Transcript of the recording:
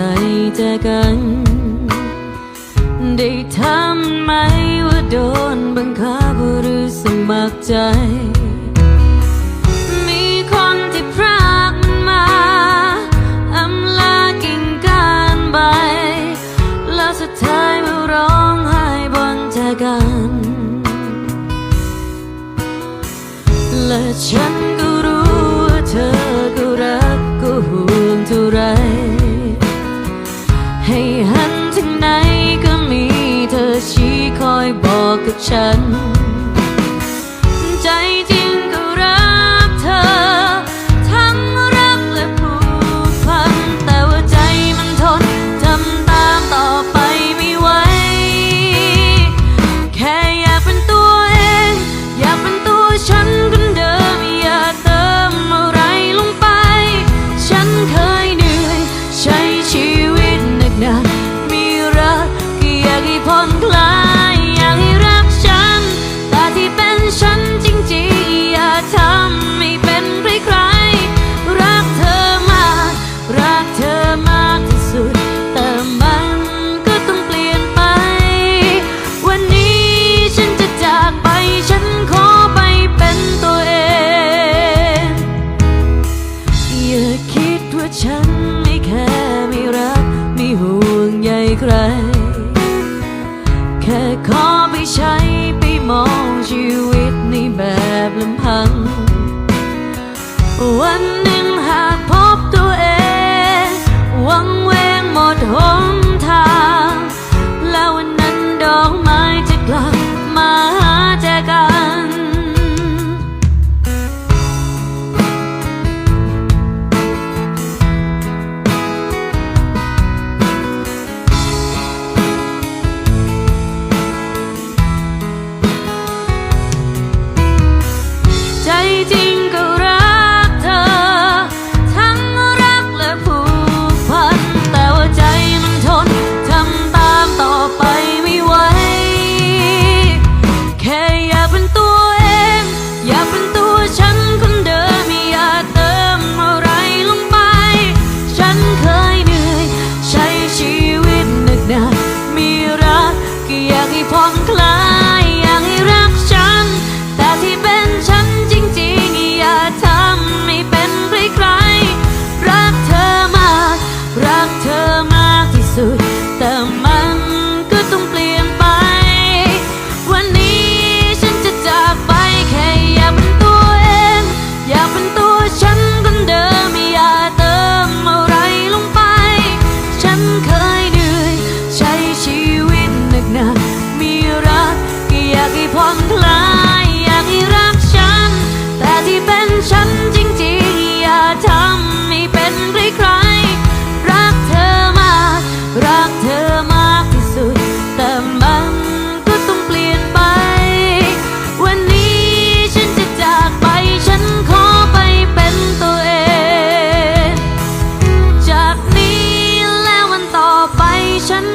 ใส่เจอกัน ได้ทำไหมว่าโดนบังคับหรือสมัครใจ กับฉัน แค่ขอไปใช้ไปมองชีวิตในแบบลำพังวัน 慢。 ฉัน